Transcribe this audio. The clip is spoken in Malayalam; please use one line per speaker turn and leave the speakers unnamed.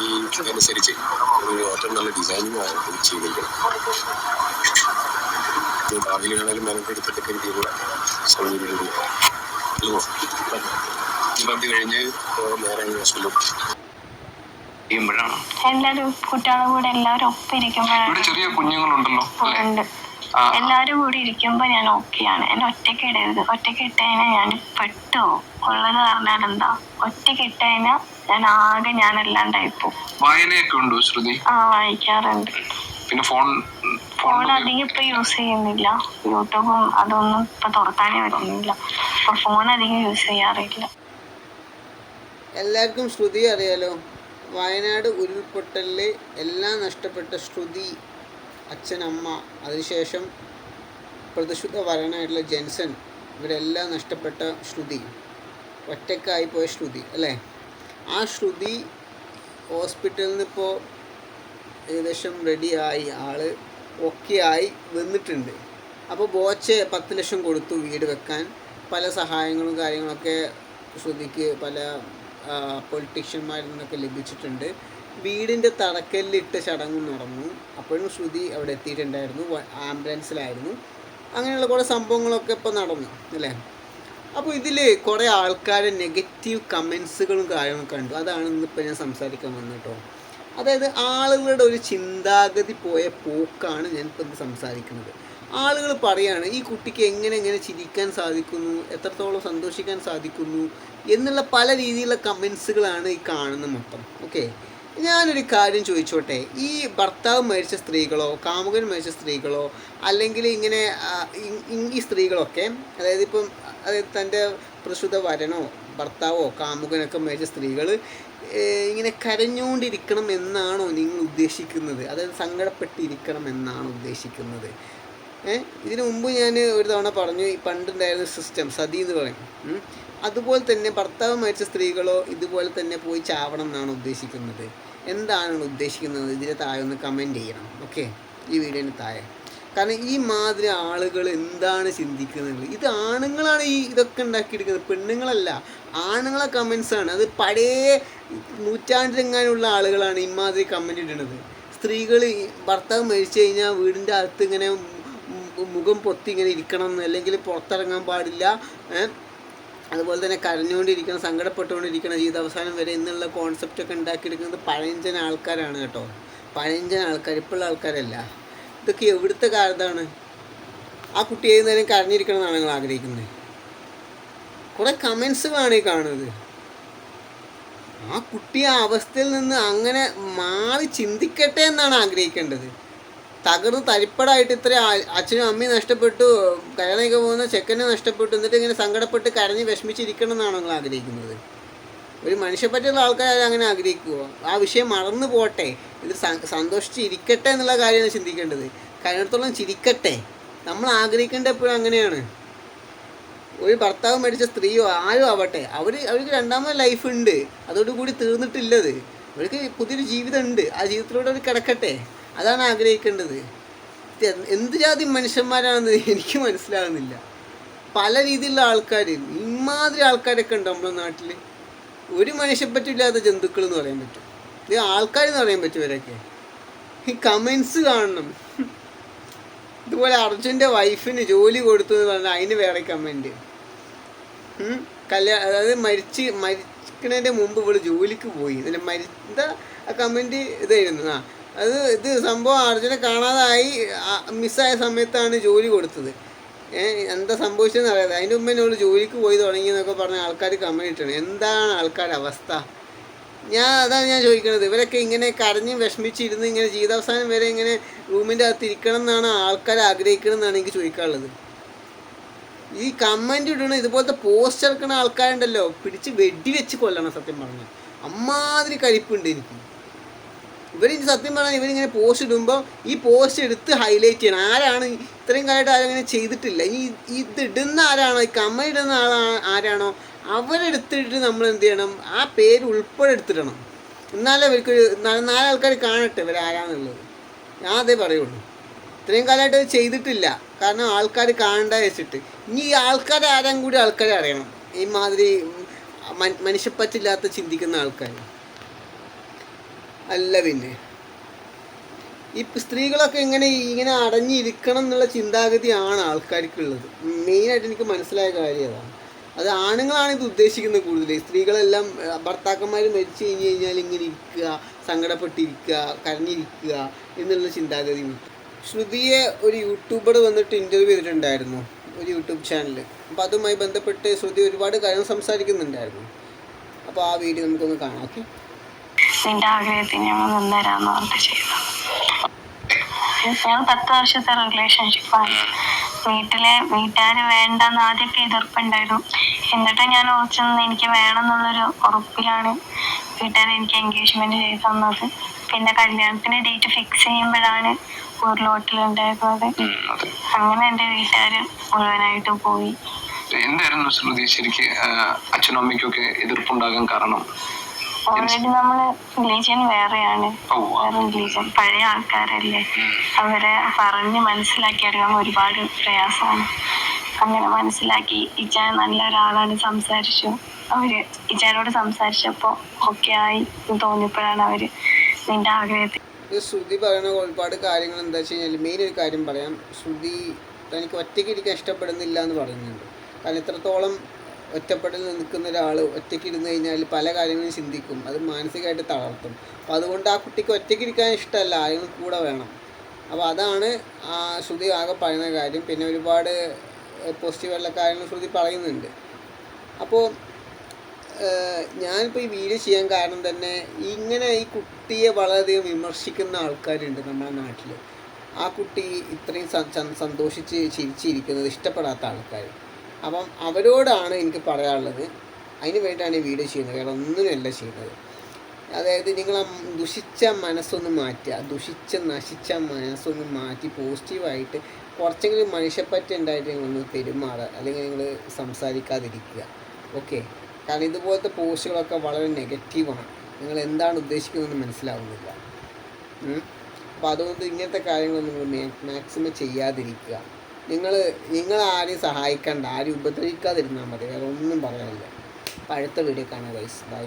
ഈ അനുസരിച്ച് ഒരു ഏറ്റവും നല്ല ഡിസൈനിങ് ചെയ്തിരിക്കുന്നത്. ഭാവിയിലാണെങ്കിലും മെനക്കെടുത്തിട്ടൊക്കെ രീതിയിലുള്ള സൗകര്യങ്ങൾ പന്തി കഴിഞ്ഞ് നേരെ ഹോസ്പിറ്റലിൽ
എല്ലാരും കുട്ടികളുടെ കൂടെ എല്ലാവരും ഒപ്പം
ഇവിടെ
ഇരിക്കുമ്പോഴാണ്
ചെറിയ കുഞ്ഞുങ്ങളുണ്ടല്ലോ അല്ലെ?
ഉണ്ട്. എല്ലാരും കൂടി ഇരിക്കുമ്പോ ഞാൻ ഓക്കെയാണ് എന്നെ ഒറ്റയ്ക്ക് ഇടരുത്. ഒറ്റയ്ക്ക് ഇട്ട് കഴിഞ്ഞാൽ ഞാൻ പെട്ടോ. ഉള്ളത് പറഞ്ഞാൽ എന്താ? ഒറ്റയ്ക്ക് ഇട്ട് കഴിഞ്ഞാൽ ഞാൻ ആകെ ഞാൻ അല്ലാണ്ടായി പോകും
വായനയൊക്കെ ഉണ്ടോ ശ്രുതി?
ആ വായിക്കാറുണ്ട്.
പിന്നെ ഫോൺ ഫോൺ
അധികം ഇപ്പൊ യൂസ് ചെയ്യുന്നില്ല. യൂട്യൂബും അതൊന്നും ഇപ്പൊ തുറക്കാനേ പറ്റുന്നില്ല. അപ്പൊ ഫോൺ അധികം യൂസ് ചെയ്യാറില്ല.
എല്ലാവർക്കും ശ്രുതി അറിയാലോ. വയനാട് ഉരുൾപൊട്ടലിൽ എല്ലാം നഷ്ടപ്പെട്ട ശ്രുതി. അച്ഛൻ അമ്മ അതിനുശേഷം പ്രതിശുദ്ധ വരനായിട്ടുള്ള ജെൻസൺ ഇവരെല്ലാം നഷ്ടപ്പെട്ട ശ്രുതി. ഒറ്റക്കായി പോയ ശ്രുതി അല്ലേ? ആ ശ്രുതി ഹോസ്പിറ്റലിൽ നിന്ന് ഇപ്പോൾ ഏകദേശം റെഡിയായി ആൾ ഒക്കെ ആയി വന്നിട്ടുണ്ട് അപ്പോൾ ബോച്ചെ പത്ത് ലക്ഷം കൊടുത്തു വീട് വെക്കാൻ. പല സഹായങ്ങളും കാര്യങ്ങളൊക്കെ ശ്രുതിക്ക് പല പൊളിറ്റീഷ്യന്മാരിൽ നിന്നൊക്കെ ലഭിച്ചിട്ടുണ്ട്. വീടിന്റെ തടക്കല്ലിട്ട് ചടങ്ങ് നടന്നു. അപ്പോഴും ശ്രുതി അവിടെ എത്തിയിട്ടുണ്ടായിരുന്നു. ആംബുലൻസിലായിരുന്നു. അങ്ങനെയുള്ള കുറേ സംഭവങ്ങളൊക്കെ ഇപ്പോൾ നടന്നു അല്ലേ? അപ്പോൾ ഇതിൽ കുറേ ആൾക്കാരെ നെഗറ്റീവ് കമൻസുകളും കാര്യങ്ങളും കണ്ടു. അതാണ് ഇന്നിപ്പോൾ ഞാൻ സംസാരിക്കാൻ വന്നത് കേട്ടോ. അതായത് ആളുകളുടെ ഒരു ചിന്താഗതി പോയ പോക്കാണ് ഞാൻ ഇത് സംസാരിക്കുന്നത്. ആളുകൾ പറയാണ് ഈ കുട്ടിക്ക് എങ്ങനെ എങ്ങനെ ചിരിക്കാൻ സാധിക്കുന്നു? എത്രത്തോളം സന്തോഷിക്കാൻ സാധിക്കുന്നു? എന്നുള്ള പല രീതിയിലുള്ള കമൻസുകളാണ് ഈ കാണുന്നത് മൊത്തം. ഓക്കെ? ഞാനൊരു കാര്യം ചോദിച്ചോട്ടെ? ഈ ഭർത്താവ് മരിച്ച സ്ത്രീകളോ കാമുകൻ മരിച്ച സ്ത്രീകളോ അല്ലെങ്കിൽ ഇങ്ങനെ ഈ- സ്ത്രീകളൊക്കെ അതായത് ഇപ്പം അതായത് തന്റെ പ്രസുത വരനോ ഭർത്താവോ കാമുകനൊക്കെ മരിച്ച സ്ത്രീകൾ ഇങ്ങനെ കരഞ്ഞുകൊണ്ടിരിക്കണം എന്നാണോ നിങ്ങൾ ഉദ്ദേശിക്കുന്നത്? അതായത് സങ്കടപ്പെട്ടിരിക്കണം എന്നാണ് ഉദ്ദേശിക്കുന്നത്? ഇതിനു മുമ്പ് ഞാൻ ഒരു തവണ പറഞ്ഞു ഈ പണ്ടുണ്ടായിരുന്ന സിസ്റ്റം സതി എന്ന് പറയും. അതുപോലെ തന്നെ ഭർത്താവ് മരിച്ച സ്ത്രീകളോ ഇതുപോലെ തന്നെ പോയി ചാവണം എന്നാണ് ഉദ്ദേശിക്കുന്നത്. എന്താണ് ഉദ്ദേശിക്കുന്നത്? ഇതിന് താഴെ ഒന്ന് കമന്റ് ചെയ്യണം. ഓക്കെ ഈ വീഡിയോന് താഴെ. കാരണം ഈ മാതിരി ആളുകൾ എന്താണ് ചിന്തിക്കുന്നത്? ഇത് ആണുങ്ങളാണ് ഈ ഇതൊക്കെ ഉണ്ടാക്കിയെടുക്കുന്നത്. പെണ്ണുങ്ങളല്ല. ആണുങ്ങളെ കമൻസാണ് അത് പഴയ നൂറ്റാണ്ടിലെങ്ങാനുള്ള ആളുകളാണ് ഇമാതിരി കമന്റ് ഇടുന്നത്. സ്ത്രീകൾ ഭർത്താവ് മരിച്ചു കഴിഞ്ഞാൽ വീടിന്റെ അകത്ത് ഇങ്ങനെ മുഖം പൊത്തി ഇങ്ങനെ ഇരിക്കണം അല്ലെങ്കിൽ പുറത്തിറങ്ങാൻ പാടില്ല. അതുപോലെ തന്നെ കരഞ്ഞുകൊണ്ടിരിക്കണം സങ്കടപ്പെട്ടുകൊണ്ടിരിക്കണം ജീവിതാവസാനം വരെ എന്നുള്ള കോൺസെപ്റ്റ് ഒക്കെ ഉണ്ടാക്കിയെടുക്കുന്നത് പഴഞ്ചൻ ആൾക്കാരാണ് കേട്ടോ. പഴഞ്ചൻ ആൾക്കാർ ഇപ്പോഴുള്ള ആൾക്കാരല്ല. ഇതൊക്കെ എവിടുത്തെ കാലത്താണ്? ആ കുട്ടി ഏത് നേരം കരഞ്ഞിരിക്കണം എന്നാണ് നിങ്ങൾ ആഗ്രഹിക്കുന്നത്? കുറേ കമൻസ് വേണേ കാണുന്നത്. ആ കുട്ടി ആ അവസ്ഥയിൽ നിന്ന് അങ്ങനെ മാറി ചിന്തിക്കട്ടെ എന്നാണ് ആഗ്രഹിക്കേണ്ടത്. തകർന്ന് തരിപ്പടായിട്ട് ഇത്ര അച്ഛനും അമ്മയും നഷ്ടപ്പെട്ടു കല്യാണമൊക്കെ പോകുന്ന ചെക്കനെ നഷ്ടപ്പെട്ടു എന്നിട്ട് ഇങ്ങനെ സങ്കടപ്പെട്ട് കരഞ്ഞ് വിഷമിച്ചിരിക്കണം എന്നാണ് നിങ്ങൾ ആഗ്രഹിക്കുന്നത്? ഒരു മനുഷ്യപ്പറ്റുള്ള ആൾക്കാർ അങ്ങനെ ആഗ്രഹിക്കുമോ ആ വിഷയം മറന്നു പോട്ടെ ഇത് സന്തോഷിച്ചിരിക്കട്ടെ എന്നുള്ള കാര്യമാണ് ചിന്തിക്കേണ്ടത്. കഴിയിടത്തോളം ചിരിക്കട്ടെ. നമ്മൾ ആഗ്രഹിക്കേണ്ട എപ്പോഴും അങ്ങനെയാണ്. ഒരു ഭർത്താവ് മരിച്ച സ്ത്രീയോ ആരും ആവട്ടെ അവർ അവർക്ക് രണ്ടാമത് ലൈഫ് ഉണ്ട്. അതോടുകൂടി തീർന്നിട്ടില്ലത്. അവർക്ക് പുതിയൊരു ജീവിതം ഉണ്ട് ആ ജീവിതത്തിലൂടെ അവർ കിടക്കട്ടെ. അതാണ് ആഗ്രഹിക്കേണ്ടത്. എന്ത് ജാതി മനുഷ്യന്മാരാണെന്ന് എനിക്ക് മനസ്സിലാകുന്നില്ല പല രീതിയിലുള്ള ആൾക്കാർ ഇമാതിരി ആൾക്കാരൊക്കെ ഉണ്ട് നമ്മുടെ നാട്ടിൽ ഒരു മനുഷ്യപ്പറ്റില്ലാത്ത ജന്തുക്കൾ എന്ന് പറയാൻ പറ്റും. ഇത് ആൾക്കാരെന്ന് പറയാൻ പറ്റും ഇവരൊക്കെ. ഈ കമൻസ് കാണണം. ഇതുപോലെ അർജുന്റെ വൈഫിന് ജോലി കൊടുത്തു എന്ന് പറഞ്ഞാൽ അതിന് വേറെ കമന്റ് കല്യാണം അതായത് മരിച്ച് മരിക്കണേന്റെ മുമ്പ് ഇവൾ ജോലിക്ക് പോയി. എന്നിട്ട് മരി എന്താ ആ കമന്റ് ഇതായിരുന്നു. ആ അത് ഇത് സംഭവം അർജുനെ കാണാതായി മിസ്സായ സമയത്താണ് ജോലി കൊടുത്തത്. എന്താ സംഭവിച്ചതെന്ന് അറിയാതെ. അതിന്റെ മുമ്പ് എന്നോട് ജോലിക്ക് പോയി തുടങ്ങി എന്നൊക്കെ പറഞ്ഞ ആൾക്കാർ കമന്റ് ഇട്ടാണ് എന്താണ് ആൾക്കാരുടെ അവസ്ഥ? ഞാൻ അതാണ് ഞാൻ ചോദിക്കുന്നത് ഇവരൊക്കെ ഇങ്ങനെ കരഞ്ഞ് വിഷമിച്ചിരുന്ന് ഇങ്ങനെ ജീവിതാവസാനം വരെ ഇങ്ങനെ റൂമിന്റെ അകത്ത് ഇരിക്കണം എന്നാണ് ആൾക്കാർ ആഗ്രഹിക്കണം എന്നാണ് എനിക്ക് ചോദിക്കാനുള്ളത്. ഈ കമന്റ് ഇടണ ഇതുപോലത്തെ പോസ്റ്റ് ഇറക്കുന്ന ആൾക്കാരുണ്ടല്ലോ. പിടിച്ച് വെടി വെച്ച് കൊല്ലണം സത്യം പറഞ്ഞാൽ. അമ്മാതിരി കരിപ്പുണ്ട് എനിക്ക്. ഇവർ സത്യം പറഞ്ഞാൽ ഇവരിങ്ങനെ പോസ്റ്റ് ഇടുമ്പോൾ ഈ പോസ്റ്റ് എടുത്ത് ഹൈലൈറ്റ് ചെയ്യണം. ആരാണ് ഇത്രയും കാലമായിട്ട് ആരും അങ്ങനെ ചെയ്തിട്ടില്ല. ഇനി ഇത് ഇടുന്ന ആരാണോ? ഈ കമ്മ ഇടുന്ന ആളാണ് ആരാണോ? അവരെടുത്തിട്ട് നമ്മൾ എന്ത് ചെയ്യണം? ആ പേര് ഉൾപ്പെടെ എടുത്തിടണം. എന്നാലേ ഇവർക്കൊരു നാലാൾക്കാർ കാണട്ടെ ഇവരാരാന്നുള്ളത് ഞാൻ അതേ പറയുള്ളൂ. ഇത്രയും കാലമായിട്ട് അത് ചെയ്തിട്ടില്ല. കാരണം ആൾക്കാർ കാണണ്ട വെച്ചിട്ട്. ഇനി ഈ ആൾക്കാരെ ആരാൻ കൂടി ആൾക്കാരെ അറിയണം. ഈ മാതിരി മനുഷ്യപ്പറ്റില്ലാത്ത ചിന്തിക്കുന്ന ആൾക്കാർ അല്ല പിന്നെ. ഈ സ്ത്രീകളൊക്കെ ഇങ്ങനെ ഇങ്ങനെ അടഞ്ഞിരിക്കണം എന്നുള്ള ചിന്താഗതിയാണ് ആൾക്കാർക്കുള്ളത്. മെയിനായിട്ട് എനിക്ക് മനസ്സിലായ കാര്യം അതാണ്. അത് ആണുങ്ങളാണ് ഇത് ഉദ്ദേശിക്കുന്നത് കൂടുതൽ സ്ത്രീകളെല്ലാം ഭർത്താക്കന്മാർ മരിച്ചു കഴിഞ്ഞ് കഴിഞ്ഞാൽ ഇങ്ങനെ ഇരിക്കുക സങ്കടപ്പെട്ടിരിക്കുക കരഞ്ഞിരിക്കുക എന്നുള്ള ചിന്താഗതി ശ്രുതിയെ ഒരു യൂട്യൂബർ വന്നിട്ട് ഇന്റർവ്യൂ ചെയ്തിട്ടുണ്ടായിരുന്നു ഒരു യൂട്യൂബ് ചാനൽ അപ്പോൾ അതുമായി ബന്ധപ്പെട്ട് ശ്രുതി ഒരുപാട് കാര്യങ്ങൾ സംസാരിക്കുന്നുണ്ടായിരുന്നു. അപ്പോൾ ആ വീഡിയോ നമുക്കൊന്ന് കാണാം ഓക്കെ?
നിന്റെ ആഗ്രഹത്തിന് ഞങ്ങൾ നിന്നരാന്ന് പറഞ്ഞിട്ട് ചെയ്തു. ഞങ്ങൾ പത്ത് വർഷത്തെ റിലേഷൻഷിപ്പാണ് വീട്ടിലെ വീട്ടുകാര് വേണ്ടെന്ന് ആദ്യമൊക്കെ എതിർപ്പുണ്ടായിരുന്നു. എന്നിട്ട് ഞാൻ ഓർച്ചെന്ന് എനിക്ക് വേണം എന്നുള്ളൊരു ഉറപ്പിലാണ് വീട്ടുകാർ എനിക്ക് എൻഗേജ്മെന്റ് ചെയ്ത് തന്നത്. പിന്നെ കല്യാണത്തിന് ഡേറ്റ് ഫിക്സ് ചെയ്യുമ്പോഴാണ് ഉരുളോട്ടിലുണ്ടായിരുന്നത് അങ്ങനെ എന്റെ വീട്ടുകാര് മുഴുവനായിട്ട് പോയി.
എന്തായിരുന്നു ശ്രുതി? ശരിക്ക് അച്ഛനും അമ്മയ്ക്കൊക്കെ എതിർപ്പുണ്ടാകാൻ കാരണം?
ഓൾറെഡി നമ്മൾ റിലീജിയൻ വേറെയാണ്. വേറെ റിലീജിയൻ പഴയ ആൾക്കാരല്ലേ. അവരെ പറഞ്ഞ് മനസ്സിലാക്കിയെടുക്കാൻ ഒരുപാട് പ്രയാസമാണ്. അങ്ങനെ മനസ്സിലാക്കി ഇജ നല്ല ഒരാളാണ് സംസാരിച്ചു. അവർ ഇച്ചാനോട് സംസാരിച്ചപ്പോ ഓക്കെ ആയി എന്ന് തോന്നിയപ്പോഴാണ് അവർ നിന്റെ ആഗ്രഹത്തിൽ
ഇത് ശ്രുതി പറയുന്ന ഒരുപാട് കാര്യങ്ങൾ എന്താ വെച്ച് കഴിഞ്ഞാൽ മെയിൻ ഒരു കാര്യം പറയാം. ശ്രുതി തനിക്ക് ഒറ്റയ്ക്ക് ഇരിക്കാൻ ഇഷ്ടപ്പെടുന്നില്ല എന്ന് പറയുന്നുണ്ട്. കാരണം ഇത്രത്തോളം ഒറ്റപ്പെടൽ നിൽക്കുന്ന ഒരാൾ ഒറ്റയ്ക്ക് ഇരുന്ന് കഴിഞ്ഞാൽ പല കാര്യങ്ങളും ചിന്തിക്കും. അത് മാനസികമായിട്ട് തളർത്തും. അപ്പോൾ അതുകൊണ്ട് ആ കുട്ടിക്ക് ഒറ്റയ്ക്ക് ഇരിക്കാൻ ഇഷ്ടമല്ല. ആരെങ്കിലും കൂടെ വേണം. അപ്പോൾ അതാണ് ആ ശ്രുതി ആകെ പറയുന്ന കാര്യം. പിന്നെ ഒരുപാട് പോസിറ്റീവായിട്ടുള്ള കാര്യങ്ങൾ ശ്രുതി പറയുന്നുണ്ട്. അപ്പോൾ ഞാനിപ്പോൾ ഈ വീഡിയോ ചെയ്യാൻ കാരണം തന്നെ ഇങ്ങനെ ഈ കുട്ടിയെ വളരെയധികം വിമർശിക്കുന്ന ആൾക്കാരുണ്ട് നമ്മുടെ നാട്ടിൽ ആ കുട്ടി ഇത്രയും സന്തോഷിച്ച് ചിരിച്ചിരിക്കുന്നത് ഇഷ്ടപ്പെടാത്ത ആൾക്കാർ അപ്പം അവരോടാണ് എനിക്ക് പറയാനുള്ളത്. അതിന് വേണ്ടിയിട്ടാണ് ഈ വീഡിയോ ചെയ്യുന്നത്. വേറെ ഒന്നിനുമല്ല ചെയ്യുന്നത്. അതായത് നിങ്ങൾ ആ ദുഷിച്ച മനസ്സൊന്ന് മാറ്റുക. ദുഷിച്ച നശിച്ച മനസ്സൊന്ന് മാറ്റി പോസിറ്റീവായിട്ട് കുറച്ചെങ്കിലും മനുഷ്യപ്പറ്റി ഉണ്ടായിട്ട് നിങ്ങളൊന്ന് പെരുമാറുക. അല്ലെങ്കിൽ നിങ്ങൾ സംസാരിക്കാതിരിക്കുക. ഓക്കെ? കാരണം ഇതുപോലത്തെ പോസ്റ്റുകളൊക്കെ വളരെ നെഗറ്റീവാണ്. നിങ്ങൾ എന്താണ് ഉദ്ദേശിക്കുന്നതെന്ന് മനസ്സിലാവുന്നില്ല. അപ്പോൾ അതുകൊണ്ട് ഇങ്ങനത്തെ കാര്യങ്ങളൊന്നും നിങ്ങൾ മാക്സിമം ചെയ്യാതിരിക്കുക. നിങ്ങൾ നിങ്ങൾ ആരെയും സഹായിക്കണ്ട ആരും ഉപദ്രവിക്കാതിരുന്നാൽ മതി വേറെ ഒന്നും പറയാനില്ല. അടുത്ത വീഡിയോ കാണാം ഗൈസ് ബൈ